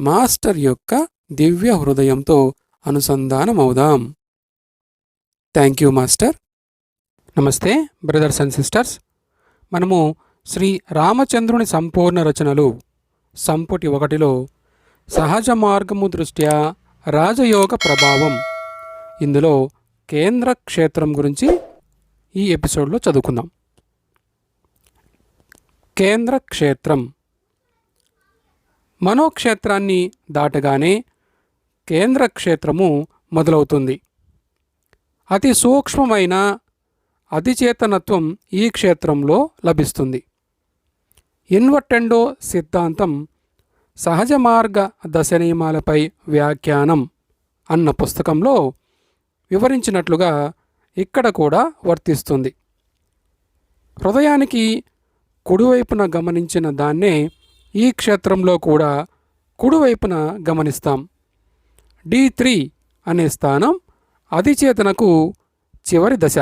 Master యొక్క దివ్య హృదయంతో అనుసంధానమవుదాం. Thank you master. నమస్తే బ్రదర్స్ అండ్ సిస్టర్స్. మనము శ్రీ రామచంద్రుని సంపూర్ణ రచనలు సంపుటి ఒకటిలో సహజ మార్గము దృష్ట్యా రాజయోగ ప్రభావం ఇందులో కేంద్ర క్షేత్రం గురించి ఈ ఎపిసోడ్లో చదువుకుందాం. కేంద్ర క్షేత్రం. మనోక్షేత్రాన్ని దాటగానే కేంద్ర క్షేత్రము మొదలవుతుంది. అతి సూక్ష్మమైన అతిచేతనత్వం ఈ క్షేత్రంలో లభిస్తుంది. ఇన్వర్టెండో సిద్ధాంతం సహజ మార్గ దశ నియమాలపై వ్యాఖ్యానం అన్న పుస్తకంలో వివరించినట్లుగా ఇక్కడ కూడా వర్తిస్తుంది. హృదయానికి కుడివైపున గమనించిన దాన్నే ఈ క్షేత్రంలో కూడా కుడివైపున గమనిస్తాం. డి త్రీ అనే స్థానం అధిచేతనకు చివరి దశ.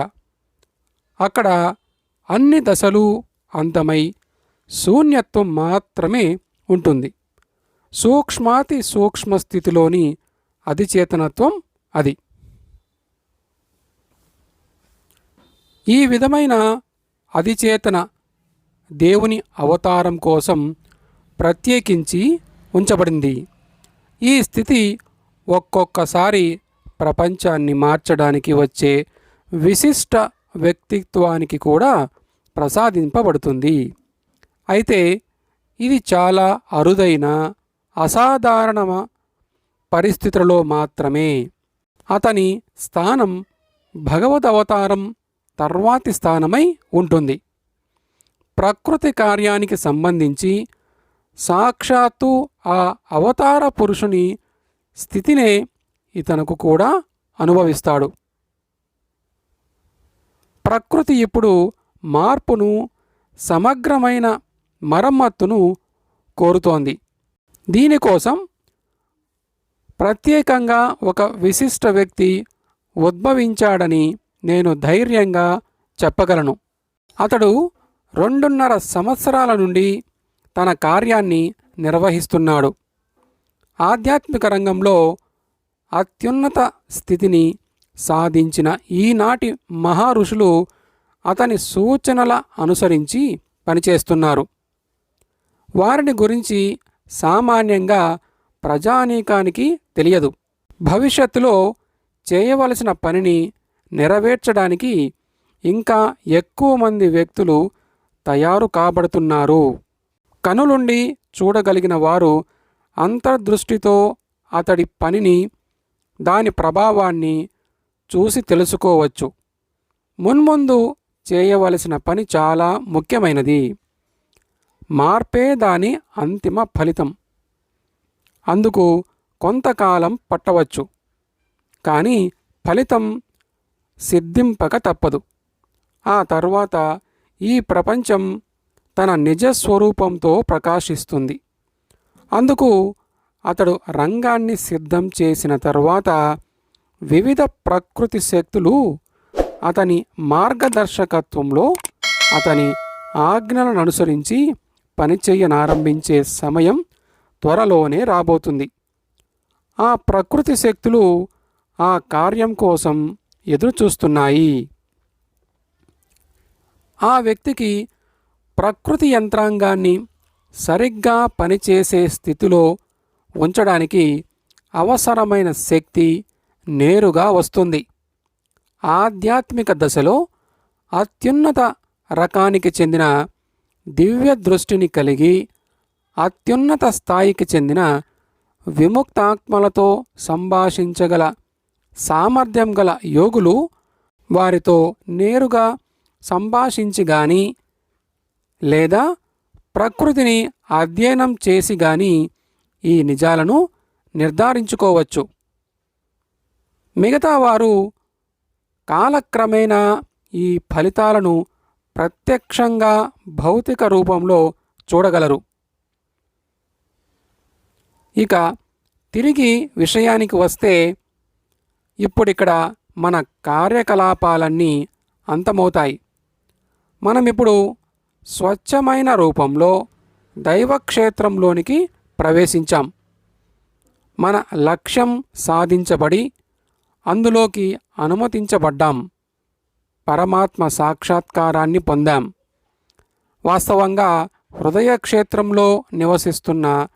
అక్కడ అన్ని దశలు అంతమై శూన్యత్వం మాత్రమే ఉంటుంది. సూక్ష్మాతి సూక్ష్మ స్థితిలోని అధిచేతనత్వం అది. ఈ విధమైన అధిచేతన దేవుని అవతారం కోసం ప్రత్యేకించి ఉంచబడింది. ఈ స్థితి ఒక్కొక్కసారి ప్రపంచాన్ని మార్చడానికి వచ్చే విశిష్ట వ్యక్తిత్వానికి కూడా ప్రసాదింపబడుతుంది. అయితే ఇది చాలా అరుదైన అసాధారణ పరిస్థితులలో మాత్రమే. అతని స్థానం భగవద్ అవతారం తర్వాతి స్థానమై ఉంటుంది. ప్రకృతి కార్యానికి సంబంధించి సాక్షాత్తు ఆ అవతార పురుషుని స్థితినే ఇతనుకు కూడా అనుభవిస్తాడు. ప్రకృతి ఇప్పుడు మార్పును సమగ్రమైన మరమ్మత్తును కోరుతోంది. దీనికోసం ప్రత్యేకంగా ఒక విశిష్ట వ్యక్తి ఉద్భవించాడని నేను ధైర్యంగా చెప్పగలను. అతడు రెండున్నర సంవత్సరాల నుండి తన కార్యాన్ని నిర్వహిస్తున్నాడు. ఆధ్యాత్మిక రంగంలో అత్యున్నత స్థితిని సాధించిన ఈనాటి మహారుషులు అతని సూచనల అనుసరించి పనిచేస్తున్నారు. వారిని గురించి సామాన్యంగా ప్రజానీకానికి తెలియదు. భవిష్యత్తులో చేయవలసిన పనిని నెరవేర్చడానికి ఇంకా ఎక్కువ మంది వ్యక్తులు తయారు కాబడుతున్నారు. కనులుండి చూడగలిగిన వారు అంతర్దృష్టితో అతడి పనిని దాని ప్రభావాన్ని చూసి తెలుసుకోవచ్చు. మున్ముందు చేయవలసిన పని చాలా ముఖ్యమైనది. మార్పే దాని అంతిమ ఫలితం. అందుకు కొంతకాలం పట్టవచ్చు. కానీ ఫలితం సిద్ధింపక తప్పదు. ఆ తర్వాత ఈ ప్రపంచం తన నిజ స్వరూపంతో ప్రకాశిస్తుంది. అందుకు అతడు రంగాన్ని సిద్ధం చేసిన తర్వాత వివిధ ప్రకృతి శక్తులు అతని మార్గదర్శకత్వంలో అతని ఆజ్ఞలను అనుసరించి పనిచేయనారంభించే సమయం త్వరలోనే రాబోతుంది. ఆ ప్రకృతి శక్తులు ఆ కార్యం కోసం ఎదురుచూస్తున్నాయి. ఆ వ్యక్తికి ప్రకృతి యంత్రాంగాన్ని సరిగ్గా పనిచేసే స్థితిలో ఉంచడానికి అవసరమైన శక్తి నేరుగా వస్తుంది. ఆధ్యాత్మిక దశలో అత్యున్నత రకానికి చెందిన దివ్య దృష్టిని కలిగి అత్యున్నత స్థాయికి చెందిన విముక్తాత్మలతో సంభాషించగల సామర్థ్యం గల యోగులు వారితో నేరుగా సంభాషించి గాని లేదా ప్రకృతిని అధ్యయనం చేసి గాని ఈ నిజాలను నిర్ధారించుకోవచ్చు. మిగతా వారు కాలక్రమేణా ఈ ఫలితాలను ప్రత్యక్షంగా భౌతిక రూపంలో చూడగలరు. ఇక తిరిగి విషయానికి వస్తే ఇప్పుడిక్కడ మన కార్యకలాపాలన్నీ అంతమవుతాయి. మనం ఇప్పుడు స్వచ్ఛమైన రూపంలో దైవక్షేత్రంలోనికి ప్రవేశించాం. మన లక్ష్యం సాధించబడి అందులోకి అనుమతించబడ్డాం. పరమాత్మ సాక్షాత్కారాన్ని పొందాం. వాస్తవంగా హృదయ క్షేత్రంలో నివసిస్తున్న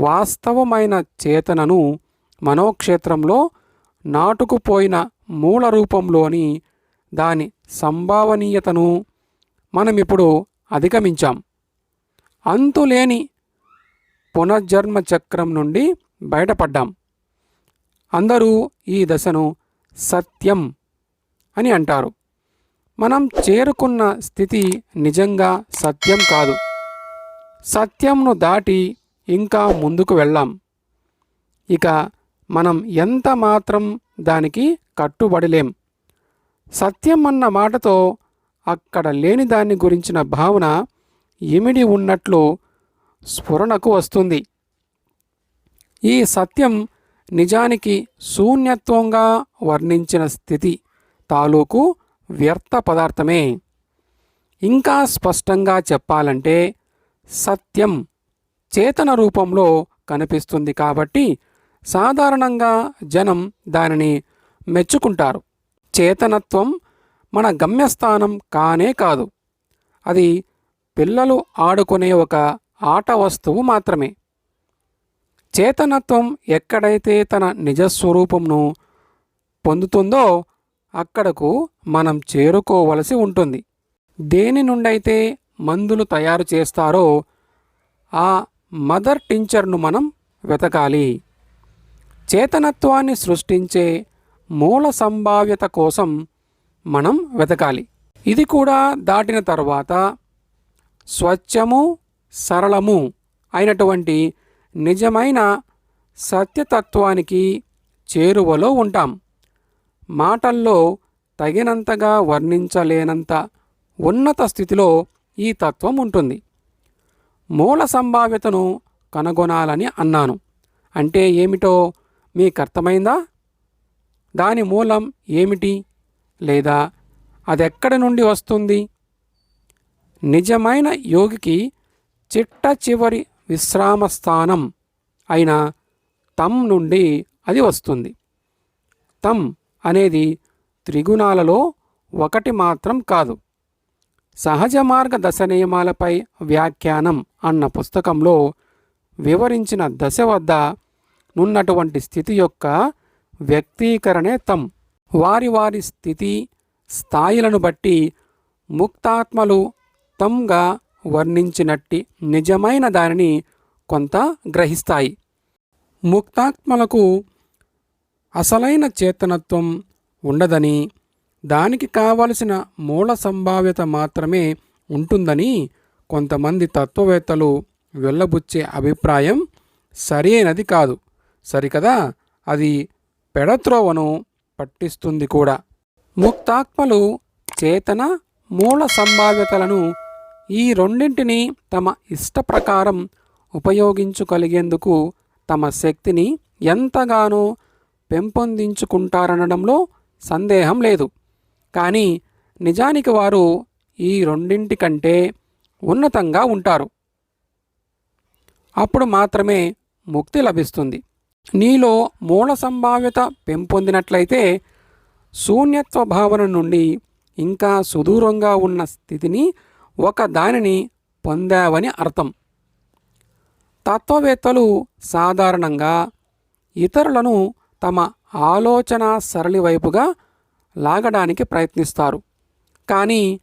వాస్తవమైన చేతనను మనోక్షేత్రంలో నాటుకుపోయిన మూల రూపంలోని దాని సంభావనీయతను మనమిప్పుడు అధిగమించాం. అంతులేని పునర్జన్మ చక్రం నుండి బయటపడ్డాం. అందరూ ఈ దశను సత్యం అని అంటారు. మనం చేరుకున్న స్థితి నిజంగా సత్యం కాదు. సత్యంను దాటి ఇంకా ముందుకు వెళ్ళాం. ఇక మనం ఎంత మాత్రం దానికి కట్టుబడిలేం సత్యం అన్న మాటతో అక్కడ లేని దాన్ని గురించిన భావన ఇమిడి ఉన్నట్లు స్ఫురణకు వస్తుంది. ఈ సత్యం నిజానికి శూన్యత్వంగా వర్ణించిన స్థితి తాలూకు వ్యర్థ పదార్థమే. ఇంకా స్పష్టంగా చెప్పాలంటే సత్యం చేతన రూపంలో కనిపిస్తుంది కాబట్టి సాధారణంగా జనం దానిని మెచ్చుకుంటారు. చేతనత్వం మన గమ్యస్థానం కానే కాదు. అది పిల్లలు ఆడుకునే ఒక ఆట వస్తువు మాత్రమే. చేతనత్వం ఎక్కడైతే తన నిజస్వరూపంను పొందుతుందో అక్కడకు మనం చేరుకోవలసి ఉంటుంది. దేని నుండైతే మందులు తయారు చేస్తారో ఆ మదర్ టించర్ను మనం వెతకాలి. చేతనత్వాన్ని సృష్టించే మూల సంభావ్యత కోసం మనం వెతకాలి. ఇది కూడా దాటిన తర్వాత స్వచ్ఛము సరళము అయినటువంటి నిజమైన సత్యతత్వానికి చేరువలో ఉంటాం. మాటల్లో తగినంతగా వర్ణించలేనంత ఉన్నత స్థితిలో ఈ తత్వం ఉంటుంది. మూల సంభావ్యతను కనుగొనాలని అన్నాను. అంటే ఏమిటో మీకు అర్థమైందా? దాని మూలం ఏమిటి? లేదా అదెక్కడి నుండి వస్తుంది? నిజమైన యోగికి చిట్ట చివరి విశ్రామ స్థానం అయిన తమ్ నుండి అది వస్తుంది. తమ్ అనేది త్రిగుణాలలో ఒకటి మాత్రం కాదు. సహజ మార్గ దశ నియమాలపై వ్యాఖ్యానం అన్న పుస్తకంలో వివరించిన దశ వద్ద నున్నటువంటి స్థితి యొక్క వ్యక్తీకరణే తమ్ వారి వారి స్థితి స్థాయిలను బట్టి ముక్తాత్మలు తంగా వర్ణించినట్టి నిజమైన దానిని కొంత గ్రహిస్తాయి. ముక్తాత్మలకు అసలైన చేతనత్వం ఉండదని దానికి కావలసిన మూల సంభావ్యత మాత్రమే ఉంటుందని కొంతమంది తత్వవేత్తలు వెళ్ళబుచ్చే అభిప్రాయం సరైనది కాదు. సరికదా? అది పెడత్రోవను పట్టిస్తుంది కూడా. ముక్తాత్మలు చేతన మూల సంభావ్యతలను ఈ రెండింటిని తమ ఇష్ట ప్రకారం ఉపయోగించుకలిగేందుకు తమ శక్తిని ఎంతగానో పెంపొందించుకుంటారనడంలో సందేహం లేదు. కానీ నిజానికి వారు ఈ రెండింటి కంటే ఉన్నతంగా ఉంటారు. అప్పుడు మాత్రమే ముక్తి లభిస్తుంది. నీలో మూల సంభావ్యత పెంపొందినట్లయితే శూన్యత్వ భావన నుండి ఇంకా సుదూరంగా ఉన్న స్థితిని ఒక దానిని పొందావని అర్థం. తత్వవేత్తలు సాధారణంగా ఇతరులను తమ ఆలోచన సరళి వైపుగా లాగడానికి ప్రయత్నిస్తారు. కానీ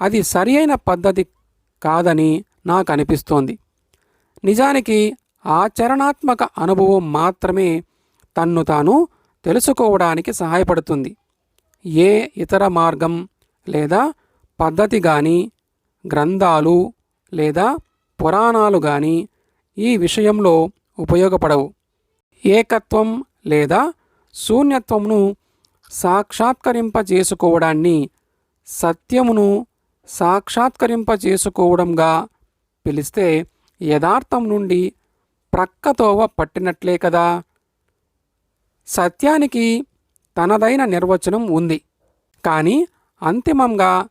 అది సరి అయిన పద్ధతి కాదని నాకు అనిపిస్తోంది. నిజానికి ఆచరణాత్మక అనుభవం మాత్రమే తన్ను తాను తెలుసుకోవడానికి సహాయపడుతుంది. ఏ ఇతర మార్గం లేదా పద్ధతి కానీ గ్రంథాలు లేదా పురాణాలు కానీ ఈ విషయంలో ఉపయోగపడవు. ఏకత్వం లేదా శూన్యత్వమును సాక్షాత్కరింపజేసుకోవడాన్ని సత్యమును సాక్షాత్కరింపజేసుకోవడంగా పిలిస్తే యథార్థం నుండి ప్రక్కతోవ పట్టినట్లే కదా? సత్యానికి తనదైన నిర్వచనం ఉంది. కానీ అంతిమంగా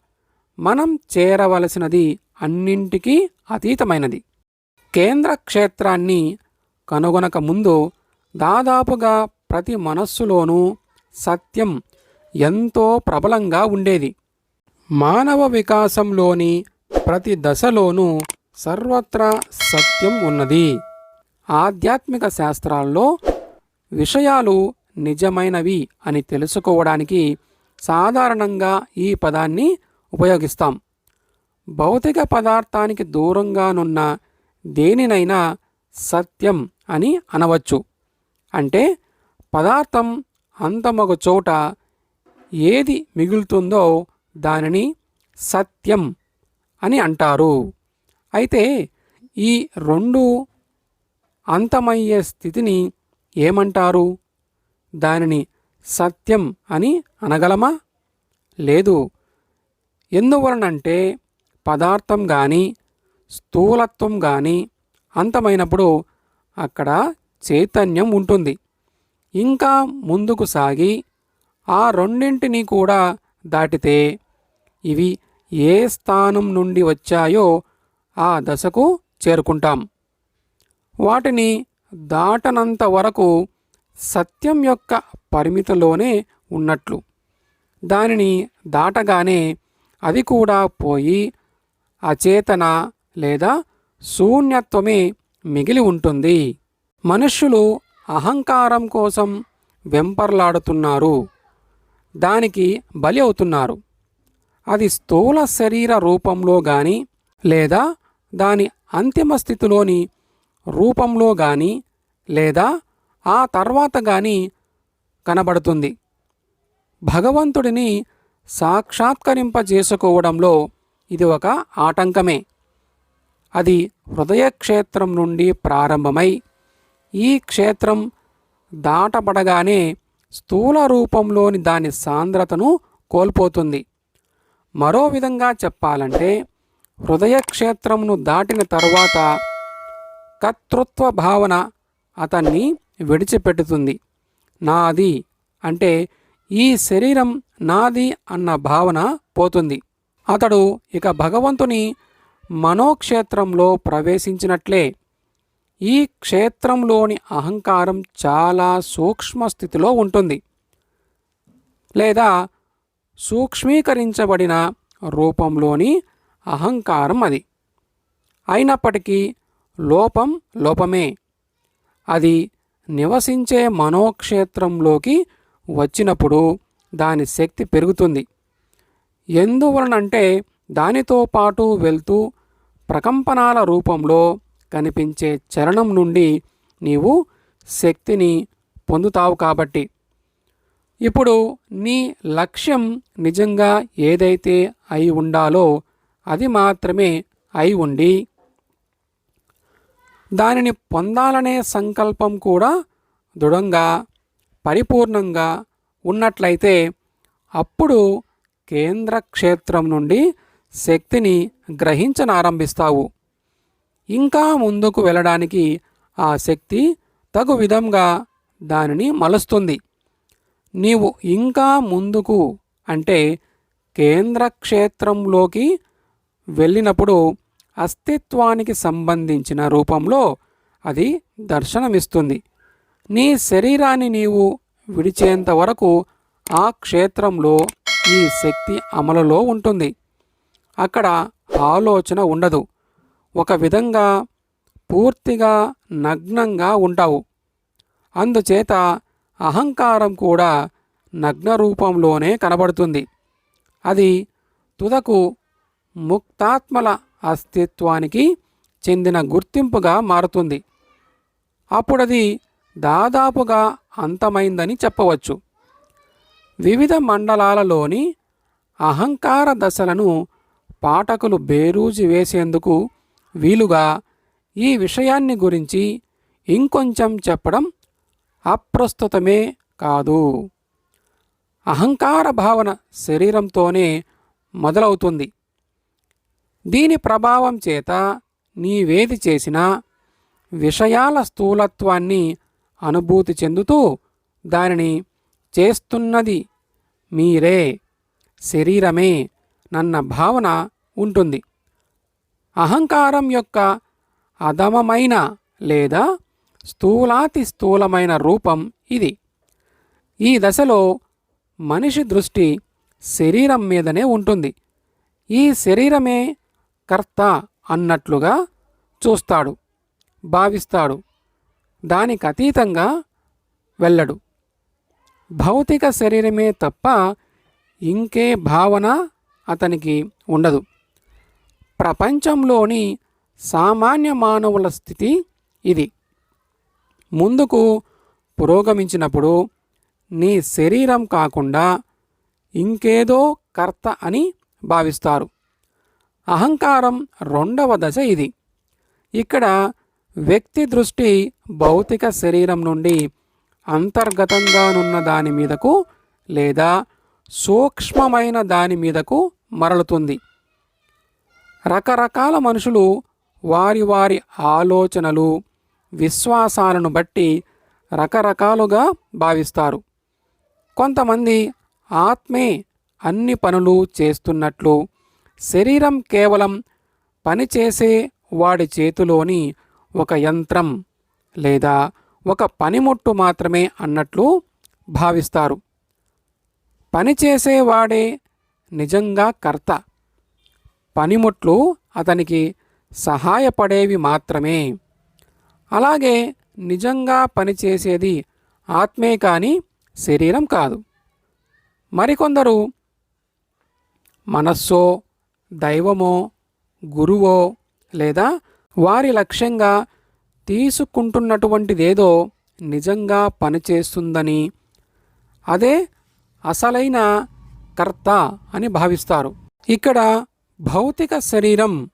మనం చేరవలసినది అన్నింటికీ అతీతమైనది. కేంద్ర క్షేత్రాన్ని కనుగొనక ముందు దాదాపుగా ప్రతి మనస్సులోనూ సత్యం ఎంతో ప్రబలంగా ఉండేది. మానవ వికాసంలోని ప్రతి దశలోనూ సర్వత్రా సత్యం ఉన్నది. ఆధ్యాత్మిక శాస్త్రాల్లో విషయాలు నిజమైనవి అని తెలుసుకోవడానికి సాధారణంగా ఈ పదాన్ని ఉపయోగిస్తాం. భౌతిక పదార్థానికి దూరంగానున్న దేనినైనా సత్యం అని అనవచ్చు. అంటే పదార్థం అంతమొక చోట ఏది మిగులుతుందో దానిని సత్యం అని అంటారు. అయితే ఈ రెండు అంతమయ్యే స్థితిని ఏమంటారు? దానిని సత్యం అని అనగలమా? లేదు. ఎందువలనంటే పదార్థం కానీ స్థూలత్వం కానీ అంతమైనప్పుడు అక్కడ చైతన్యం ఉంటుంది. ఇంకా ముందుకు సాగి ఆ రెండింటినీ కూడా దాటితే ఇవి ఏ స్థానం నుండి వచ్చాయో ఆ దశకు చేరుకుంటాం. వాటిని దాటనంత వరకు సత్యం యొక్క పరిమితిలోనే ఉన్నట్లు. దానిని దాటగానే అది కూడా పోయి అచేతన లేదా శూన్యత్వమే మిగిలి ఉంటుంది. మనుష్యులు అహంకారం కోసం వెంపర్లాడుతున్నారు. దానికి బలి అవుతున్నారు. అది స్థూల శరీర రూపంలో కానీ లేదా దాని అంతిమ స్థితిలోని రూపంలో గాని లేదా ఆ తర్వాత గాని కనబడుతుంది. భగవంతుడిని సాక్షాత్కరింపజేసుకోవడంలో ఇది ఒక ఆటంకమే. అది హృదయక్షేత్రం నుండి ప్రారంభమై ఈ క్షేత్రం దాటబడగానే స్థూల రూపంలోని దాని సాంద్రతను కోల్పోతుంది. మరో విధంగా చెప్పాలంటే హృదయక్షేత్రమును దాటిన తరువాత కర్తృత్వ భావన అతన్ని విడిచిపెట్టుతుంది. నాది అంటే ఈ శరీరం నాది అన్న భావన పోతుంది. అతడు ఇక భగవంతుని మనోక్షేత్రంలో ప్రవేశించినట్లే. ఈ క్షేత్రంలోని అహంకారం చాలా సూక్ష్మ స్థితిలో ఉంటుంది. లేదా సూక్ష్మీకరించబడిన రూపంలోని అహంకారం అది. అయినప్పటికీ లోపం లోపమే. అది నివసించే మనోక్షేత్రంలోకి వచ్చినప్పుడు దాని శక్తి పెరుగుతుంది. ఎందువలనంటే దానితో పాటు వెళ్తూ ప్రకంపనాల రూపంలో కనిపించే చలనం నుండి నీవు శక్తిని పొందుతావు కాబట్టి. ఇప్పుడు నీ లక్ష్యం నిజంగా ఏదైతే అయి ఉండాలో అది మాత్రమే అయి ఉండి దానిని పొందాలనే సంకల్పం కూడా దృఢంగా పరిపూర్ణంగా ఉన్నట్లయితే అప్పుడు కేంద్ర క్షేత్రం నుండి శక్తిని గ్రహించనారంభిస్తావు. ఇంకా ముందుకు వెళ్ళడానికి ఆ శక్తి తగు విధంగా దానిని మలుస్తుంది. నీవు ఇంకా ముందుకు అంటే కేంద్ర క్షేత్రంలోకి వెళ్ళినప్పుడు అస్తిత్వానికి సంబంధించిన రూపంలో అది దర్శనమిస్తుంది. నీ శరీరాన్ని నీవు విడిచేంత వరకు ఆ క్షేత్రంలో ఈ శక్తి అమలులో ఉంటుంది. అక్కడ ఆలోచన ఉండదు. ఒక విధంగా పూర్తిగా నగ్నంగా ఉంటావు. అందుచేత అహంకారం కూడా నగ్న రూపంలోనే కనబడుతుంది. అది తుదకు ముక్తాత్మల అస్తిత్వానికి చెందిన గుర్తింపుగా మారుతుంది. అప్పుడది దాదాపుగా అంతమైందని చెప్పవచ్చు. వివిధ మండలాలలోని అహంకార దశలను పాఠకులు బేరూజి వేసేందుకు వీలుగా ఈ విషయాన్ని గురించి ఇంకొంచెం చెప్పడం అప్రస్తుతమే కాదు. అహంకార భావన శరీరంతోనే మొదలవుతుంది. దీని ప్రభావం చేత నీవేది చేసినా విషయాల స్థూలత్వాన్ని అనుభూతి చెందుతూ దానిని చేస్తున్నది మీరే. శరీరమే నన్న భావన ఉంటుంది. అహంకారం యొక్క అధమమైన లేదా స్థూలాతి స్థూలమైన రూపం ఇది. ఈ దశలో మనిషి దృష్టి శరీరం మీదనే ఉంటుంది. ఈ శరీరమే కర్త అన్నట్లుగా చూస్తాడు భావిస్తాడు దానికి అతీతంగా వెళ్ళడు. భౌతిక శరీరమే తప్ప ఇంకే భావన అతనికి ఉండదు. ప్రపంచంలోని సామాన్య మానవుల స్థితి ఇది. ముందుకు పురోగమించినప్పుడు నీ శరీరం కాకుండా ఇంకేదో కర్త అని భావిస్తారు. అహంకారం రెండవ దశ ఇది. ఇక్కడ వ్యక్తి దృష్టి భౌతిక శరీరం నుండి అంతర్గతంగానున్న దాని మీదకు లేదా సూక్ష్మమైన దాని మీదకు మరలుతుంది. రకరకాల మనుషులు వారి వారి ఆలోచనలు విశ్వాసాలను బట్టి రకరకాలుగా భావిస్తారు. కొంతమంది ఆత్మే అన్ని పనులు చేస్తున్నట్లు శరీరం కేవలం పనిచేసే వాడి చేతిలోని ఒక యంత్రం లేదా ఒక పనిముట్టు మాత్రమే అన్నట్లు భావిస్తారు. పనిచేసేవాడే నిజంగా కర్త. పనిముట్లు అతనికి సహాయపడేవి మాత్రమే. అలాగే నిజంగా పనిచేసేది ఆత్మే కానీ శరీరం కాదు. మరికొందరు మనస్సో దైవమో గురువో లేదా వారి లక్ష్యంగా తీసుకుంటున్నటువంటిదేదో నిజంగా పనిచేస్తుందని అదే అసలైన కర్త అని భావిస్తారు. ఇక్కడ భౌతిక శరీరం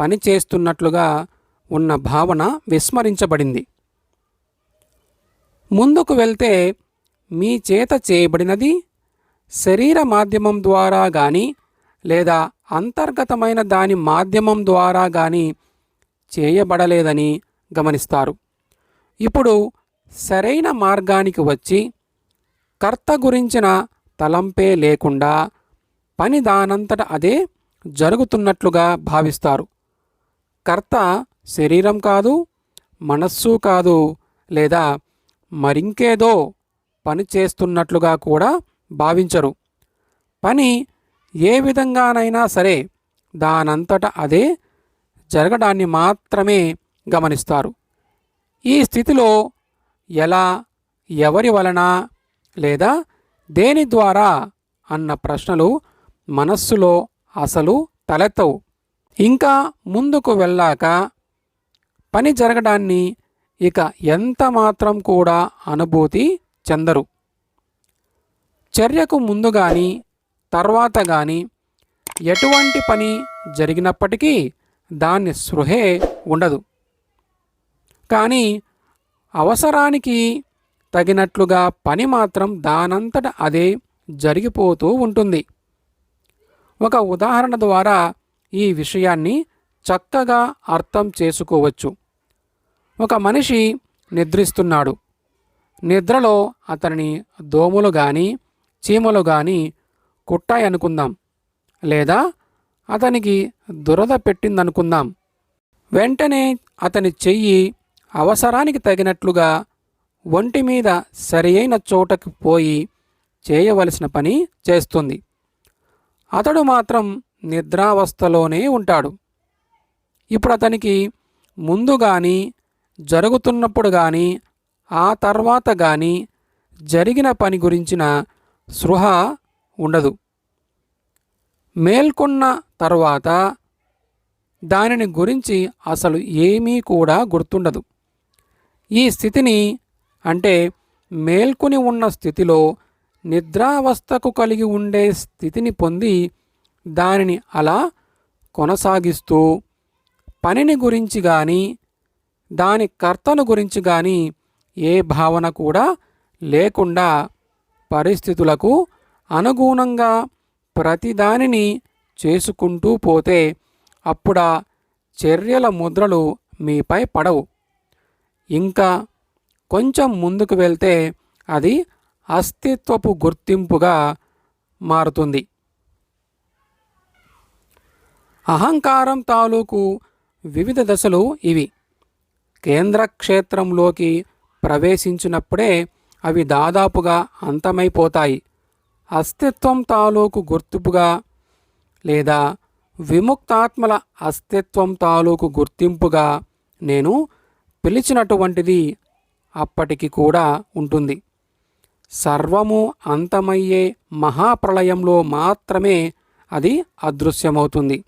పనిచేస్తున్నట్లుగా ఉన్న భావన విస్మరించబడింది. ముందుకు వెళ్తే మీ చేత చేయబడినది శరీర మాధ్యమం ద్వారా కానీ లేదా అంతర్గతమైన దాని మాధ్యమం ద్వారా గాని చేయబడలేదని గమనిస్తారు. ఇప్పుడు సరైన మార్గానికి వచ్చి కర్త గురించిన తలంపే లేకుండా పని దానంతట అదే జరుగుతున్నట్లుగా భావిస్తారు. కర్త శరీరం కాదు మనస్సు కాదు లేదా మరింకేదో పని చేస్తున్నట్లుగా కూడా భావించరు. పని ఏ విధంగానైనా సరే దానంతట అదే జరగడాన్ని మాత్రమే గమనిస్తారు. ఈ స్థితిలో ఎలా ఎవరి వలన లేదా దేని ద్వారా అన్న ప్రశ్నలు మనస్సులో అసలు తలెత్తవు. ఇంకా ముందుకు వెళ్ళాక పని జరగడాన్ని ఇక ఎంత మాత్రం కూడా అనుభూతి చెందరు. చర్యకు ముందు కానీ తర్వాత కానీ ఎటువంటి పని జరిగినప్పటికీ దాన్ని స్పృహే ఉండదు. కానీ అవసరానికి తగినట్లుగా పని మాత్రం దానంతట అదే జరిగిపోతూ ఉంటుంది. ఒక ఉదాహరణ ద్వారా ఈ విషయాన్ని చక్కగా అర్థం చేసుకోవచ్చు. ఒక మనిషి నిద్రిస్తున్నాడు. నిద్రలో అతనిని దోమలు కానీ చీమలు కానీ కుట్టాయి కుట్టాయనుకుందాం లేదా అతనికి దురద పెట్టిందనుకుందాం. వెంటనే అతని చెయ్యి అవసరానికి తగినట్లుగా ఒంటి మీద సరియైన చోటకి పోయి చేయవలసిన పని చేస్తుంది. అతడు మాత్రం నిద్రావస్థలోనే ఉంటాడు. ఇప్పుడు అతనికి ముందు కానీ జరుగుతున్నప్పుడు కానీ ఆ తర్వాత కానీ జరిగిన పని గురించిన సృహ ఉండదు. మేల్కొన్న తర్వాత దానిని గురించి అసలు ఏమీ కూడా గుర్తుండదు. ఈ స్థితిని అంటే మేల్కొని ఉన్న స్థితిలో నిద్రావస్థకు కలిగి ఉండే స్థితిని పొంది దానిని అలా కొనసాగిస్తూ పనిని గురించి కానీ దాని కర్తను గురించి కానీ ఏ భావన కూడా లేకుండా పరిస్థితులకు అనుగుణంగా ప్రతిదానిని చేసుకుంటూ పోతే అప్పుడా చర్యల ముద్రలు మీపై పడవు. ఇంకా కొంచెం ముందుకు వెళ్తే అది అస్తిత్వపు గుర్తింపుగా మారుతుంది. అహంకారం తాలూకు వివిధ దశలు ఇవి. కేంద్ర క్షేత్రంలోకి ప్రవేశించినప్పుడే అవి దాదాపుగా అంతమైపోతాయి. అస్తిత్వం తాలూకు గుర్తింపుగా లేదా విముక్తాత్మల అస్తిత్వం తాలూకు గుర్తింపుగా నేను పిలిచినటువంటిది అప్పటికి కూడా ఉంటుంది. సర్వము అంతమయ్యే మహాప్రళయంలో మాత్రమే అది అదృశ్యమవుతుంది.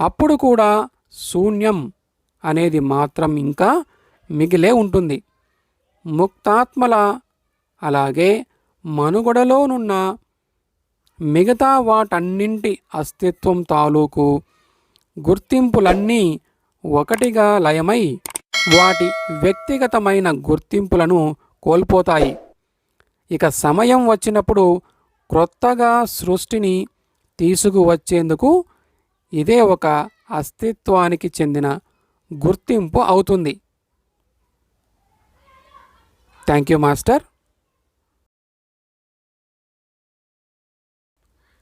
అప్పుడు కూడా శూన్యం అనేది మాత్రం ఇంకా మిగిలే ఉంటుంది. ముక్తాత్మల అలాగే మనుగడలోనున్న మిగతా వాటన్నింటి అస్తిత్వం తాలూకు గుర్తింపులన్నీ ఒకటిగా లయమై వాటి వ్యక్తిగతమైన గుర్తింపులను కోల్పోతాయి. ఇక సమయం వచ్చినప్పుడు క్రొత్తగా సృష్టిని తీసుకువచ్చేందుకు ఇదే ఒక అస్తిత్వానికి చెందిన గుర్తింపు అవుతుంది. Thank you master.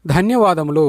ధన్యవాదములు.